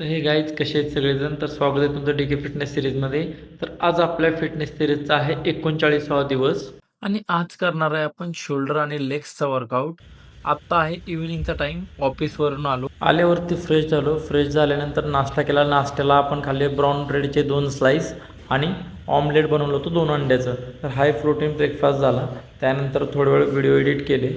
तर हे गाईज कसे आहेत सगळेजण? तर स्वागत आहे तुमचं डी के फिटनेस सिरीजमध्ये तर आज आपल्या फिटनेस सिरीजचा आहे एकोणचाळीसावा दिवस. आणि आज करणार आहे आपण शोल्डर आणि लेग्सचा वर्कआउट आत्ता आहे इव्हिनिंगचा टाईम ऑफिसवरून आलो. आल्यावरती फ्रेश झालो. फ्रेश झाल्यानंतर नाश्ता केला. नाश्त्याला आपण खाल्ले ब्राऊन ब्रेडचे दोन स्लाईस आणि ऑमलेट बनवलं होतं दोन अंड्याचं. तर हाय प्रोटीन ब्रेकफास्ट झाला. त्यानंतर थोडा वेळ व्हिडिओ एडिट केले.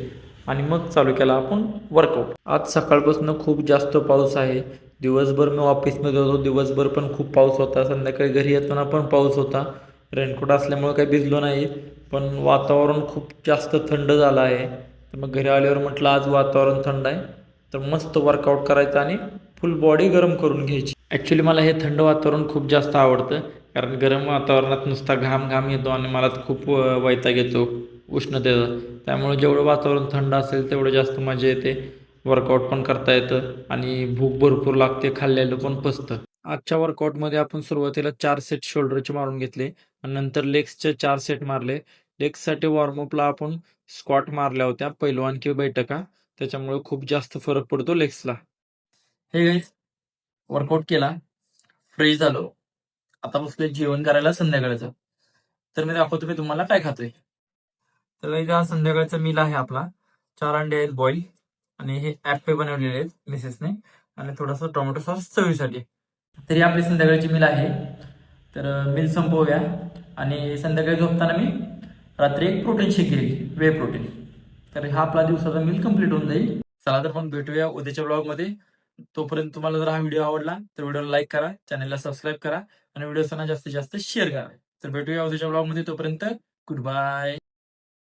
आणि मग चालू केला आपण वर्कआउट आज सकाळपासून खूप जास्त पाऊस आहे. दिवसभर मी ऑफिसमध्ये होतो. दिवसभर पण खूप पाऊस होता. संध्याकाळी घरी येताना पण पाऊस होता. रेनकोट असल्यामुळे काही भिजलो नाही. पण वातावरण खूप जास्त थंड झालं आहे. तर मग घरी आल्यावर म्हटलं आज वातावरण थंड आहे. तर मस्त वर्कआउट करायचं आणि फुल बॉडी गरम करून घ्यायची. ॲक्च्युली मला हे थंड वातावरण खूप जास्त आवडतं. कारण गरम वातावरणात नुसता घाम घाम येतो आणि मला खूप वैताग येतो. उष्णतेचं. त्यामुळे जेवढं वातावरण थंड असेल तेवढं जास्त मजा येते. वर्कआउट पण करता येतं आणि भूक भरपूर लागते खाल्लेलं पण पचतं. आजच्या वर्कआउटमध्ये आपण सुरुवातीला चार सेट शोल्डरचे मारून घेतले आणि नंतर लेग्सचे चार सेट मारले. लेग्ससाठी वॉर्मअपला आपण स्क्वॉट मारल्या होत्या पैलवान किंवा बैठका. त्याच्यामुळे खूप जास्त फरक पडतो लेग्सला हे गाईज वर्कआउट केला फ्रेश झालो. आता बसले जेवण करायला संध्याकाळचं. तर मी दाखवतो मी तुम्हाला काय खातोय. तर इथे हा संध्याकाळचा मिल आहे आपला. चार अंडे आहेत बॉईल आणि हे ऍप्पे बनवलेले आहेत मिसेसने. आणि थोडासा टोमॅटो सॉस चवीसाठी. तरी आपली संध्याकाळची मील आहे. तर मील संपवूया. आणि संध्याकाळी झोपताना मी रात्री एक प्रोटीन शेक घेईल वे प्रोटीन तर हा आपला दिवसाचा मील कंप्लीट होऊन जाईल. चला तर पण भेटूया उद्याच्या ब्लॉगमध्ये तोपर्यंत तुम्हाला जर हा व्हिडिओ आवडला तर व्हिडिओला लाईक करा. चॅनलला सबस्क्राईब करा. आणि व्हिडिओ जास्तीत जास्त शेअर करा. तर भेटूया उद्याच्या ब्लॉगमध्ये तोपर्यंत गुड बाय